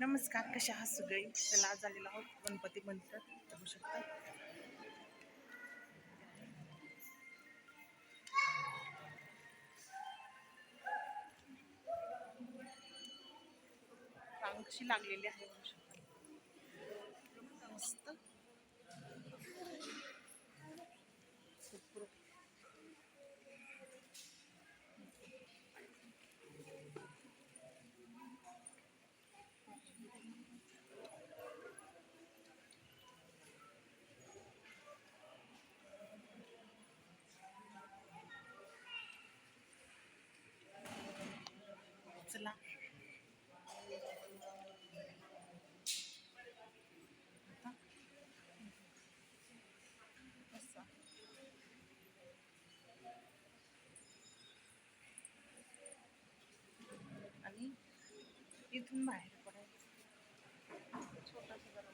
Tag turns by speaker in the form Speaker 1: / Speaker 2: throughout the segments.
Speaker 1: नमस्कार कशा आहात सगळे? चला आज आलेलो आहोत गणपती मंदिरात. बघू शकता. रांग कशी लागलेली आहे बघू शकता. तिथून बाहेर पडायचं. छोटासा दरवाजा.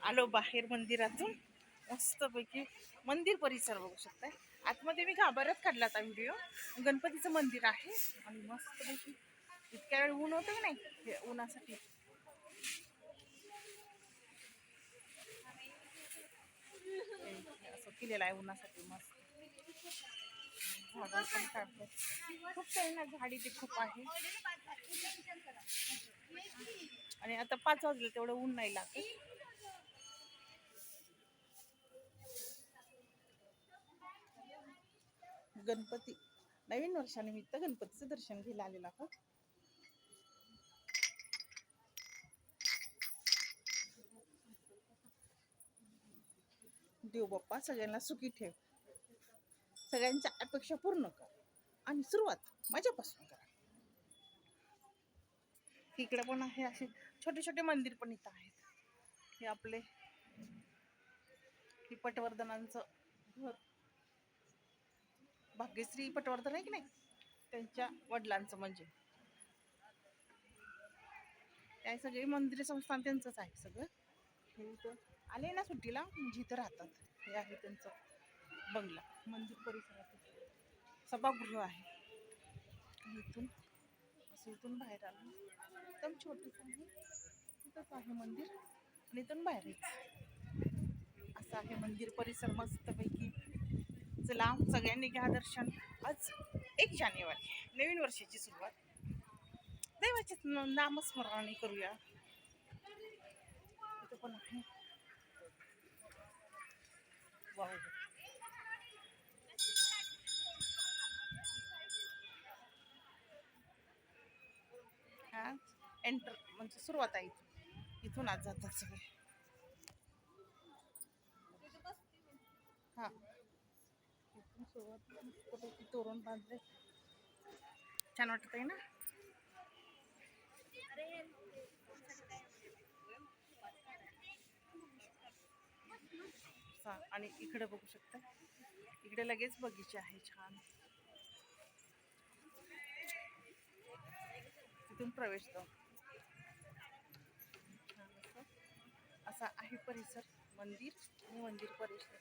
Speaker 1: आलो बाहेर मंदिरातून. मस्तपैकी मंदिर परिसर बघू शकताय. आतमध्ये मी घाबरत काढला होता व्हिडिओ. गणपतीचं मंदिर आहे आणि मस्तपैकी इतक्या वेळ ऊन होतं की नाही? हे उन्हासाठी. असं केलेलं आहे उन्हासाठी मस्त. झाडं पण काढतात. खूप काही ना झाडी ते खूप आहे. आणि आता पाच वाजले तेवढं ऊन नाही लागत. गणपती. नवीन वर्षानिमित्त गणपतीचं दर्शन घ्यायला आलेलं आहोत. देव बाप्पा सगळ्यांना सुखी ठेव. सगळ्यांच्या अपेक्षा पूर्ण कर आणि सुरुवात माझ्यापासून करा. इकडे पण आहे असे छोटे छोटे मंदिर पण इथं आहेत. हे आपले हे पटवर्धनांचं घर. भाग्यश्री पटवर्धन आहे की नाही? त्यांच्या वडिलांचं म्हणजे. काय सगळे मंदिर संस्थान त्यांचंच आहे सगळं. हे इथं आले ना सुट्टीला म्हणजे इथं राहतात. हे आहे त्यांचं बंगला मंदिर परिसरात. सभागृह आहे. इथून असं इथून बाहेर आलं. एकदम छोटंसं आहे. तिथंच आहे मंदिर आणि इथून बाहेर असं आहे मंदिर परिसर मस्तपैकी. चला सगळ्यांनी घ्या दर्शन. आज एक जानेवारी नवीन वर्षाची सुरुवात. देवाचे नामस्मरणाने करूया. पण आहे. हा? एंटर म्हणजे सुरुवात आहे इथून. इथून आज जातात सगळे. हा. इथून सुरुवात. तोरण बांधले छान वाटत आहे ना? सा- आणि इकडे बघू शकता. इकडे लगेच बगीचे आहे छान. तिथून प्रवेश द्वार असा आहे परिसर मंदिर आणि मंदिर परिसर.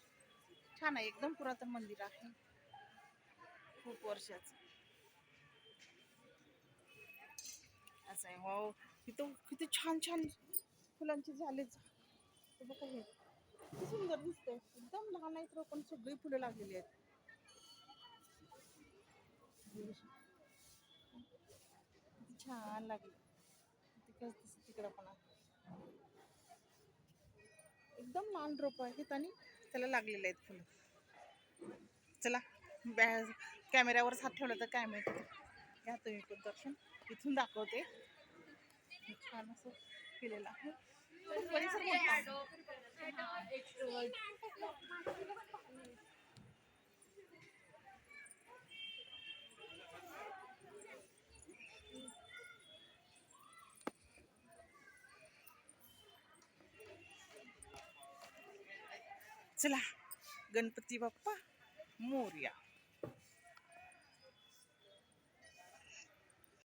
Speaker 1: छान आहे एकदम पुरातन मंदिर आहे. खूप वर्षाचं. असं आहे. हो इथं किती छान छान फुलांची झालेच बघा हे. किती सुंदर दिसतंय. एकदम लहान आहेत पण सगळी फुलं लागलेली आहेत. छान लागली. तिकडे तिकडं पण. आहे. एकदम लहान रोप आहेत आणि त्याला लागलेले आहेत फुलं. चला बॅ कॅमेऱ्यावर हात ठेवला तर काय माहिती. घ्या तुम्ही पण दर्शन. इथून दाखवते. छान असं केलेलं आहे. चला गणपती बाप्पा मोर्या.